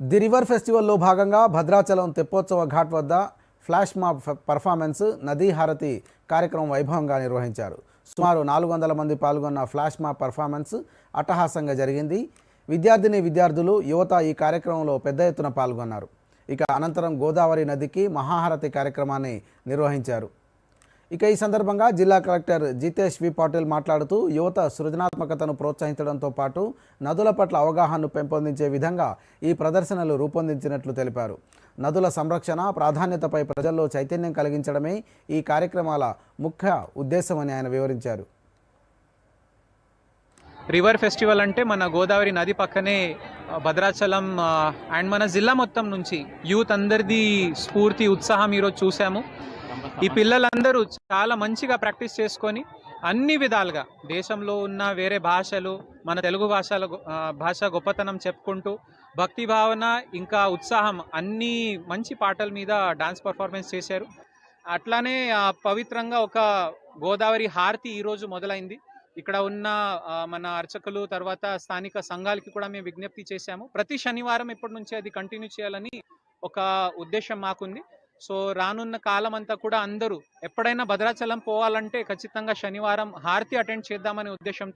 The river ఫెస్టివల్లో భాగంగా భద్రాచలం తెప్పోత్సవ ఘాట్ వద్ద flash mob performance నదీ హారతి కార్యక్రమం వైభవంగా నిర్వహించారు. సుమారు నాలుగు వందల మంది పాల్గొన్న ఫ్లాష్ మాబ్ పర్ఫార్మెన్స్ అట్టహాసంగా జరిగింది. విద్యార్థిని విద్యార్థులు యువత ఈ కార్యక్రమంలో పెద్ద ఎత్తున పాల్గొన్నారు. ఇక అనంతరం గోదావరి నదికి మహాహారతి కార్యక్రమాన్ని నిర్వహించారు. ఇక ఈ సందర్భంగా జిల్లా కలెక్టర్ జితేష్ వి పాటిల్ మాట్లాడుతూ యువత సృజనాత్మకతను ప్రోత్సహించడంతో పాటు నదుల పట్ల అవగాహనను పెంపొందించే విధంగా ఈ ప్రదర్శనలు రూపొందించినట్లు తెలిపారు. నదుల సంరక్షణ ప్రాధాన్యతపై ప్రజల్లో చైతన్యం కలిగించడమే ఈ కార్యక్రమాల ముఖ్య ఉద్దేశమని ఆయన వివరించారు. రివర్ ఫెస్టివల్ అంటే మన గోదావరి నది పక్కనే భద్రాచలం అండ్ మన జిల్లా మొత్తం నుంచి యూత్ అందరిది స్ఫూర్తి ఉత్సాహం ఈరోజు చూసాము ఈ పిల్లలందరూ చాలా మంచిగా ప్రాక్టీస్ చేసుకొని అన్ని విధాలుగా దేశంలో ఉన్న వేరే భాషలు మన తెలుగు భాషల భాష గొప్పతనం చెప్పుకుంటూ భక్తి భావన ఇంకా ఉత్సాహం అన్ని మంచి పాటల మీద డాన్స్ పర్ఫార్మెన్స్ చేశారు. అట్లానే పవిత్రంగా ఒక గోదావరి హారతి ఈరోజు మొదలైంది. ఇక్కడ ఉన్న మన అర్చకులు తర్వాత స్థానిక సంఘాలకి కూడా మేము విజ్ఞప్తి చేశాము. ప్రతి శనివారం ఇప్పటి నుంచి అది కంటిన్యూ చేయాలని ఒక ఉద్దేశం మాకుంది. సో రానున్న కాలం అంతా కూడా అందరూ ఎప్పుడైనా భద్రాచలం పోవాలంటే ఖచ్చితంగా శనివారం హారతి అటెండ్ చేద్దామనే ఉద్దేశంతో